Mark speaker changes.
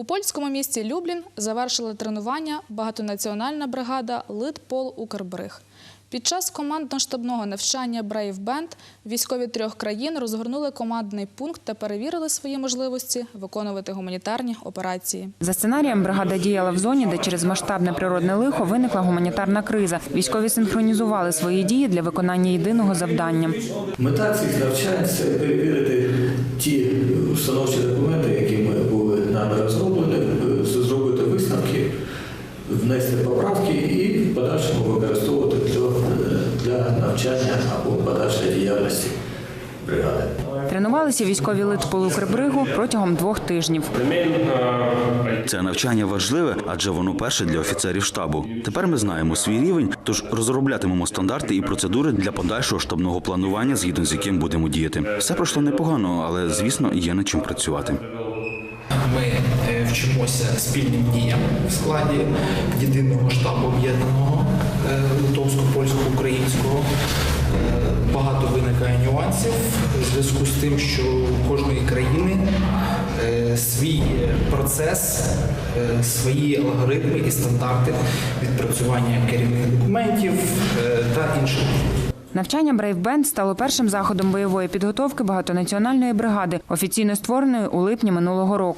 Speaker 1: У польському місті Люблін завершила тренування багатонаціональна бригада Литпол Укрбриг. Під час командно-штабного навчання Brave Band військові трьох країн розгорнули командний пункт та перевірили свої можливості виконувати гуманітарні операції.
Speaker 2: За сценарієм бригада діяла в зоні, де через масштабне природне лихо виникла гуманітарна криза. Військові синхронізували свої дії для виконання єдиного завдання.
Speaker 3: Мета цих навчань це перевірити ті установчі документи, які ми були нами розроблені, поправки і в подальшому використовувати для, для навчання або подальшої діяльності бригади.
Speaker 2: Тренувалися військові Литполу Укрбригу протягом двох тижнів.
Speaker 4: Це навчання важливе, адже воно перше для офіцерів штабу. Тепер ми знаємо свій рівень, тож розроблятимемо стандарти і процедури для подальшого штабного планування, згідно з яким будемо діяти. Все пройшло непогано, але звісно є над чим працювати.
Speaker 5: Ми е, вчимося спільним діям в складі єдиного штабу об'єднаного е, литовсько-польсько-українського. Е, Багато виникає нюансів в зв'язку з тим, що у кожної країни свій процес, свої алгоритми і стандарти відпрацювання керівних документів та інших.
Speaker 2: Навчання Band стало першим заходом бойової підготовки багатонаціональної бригади, офіційно створеної у липні минулого року.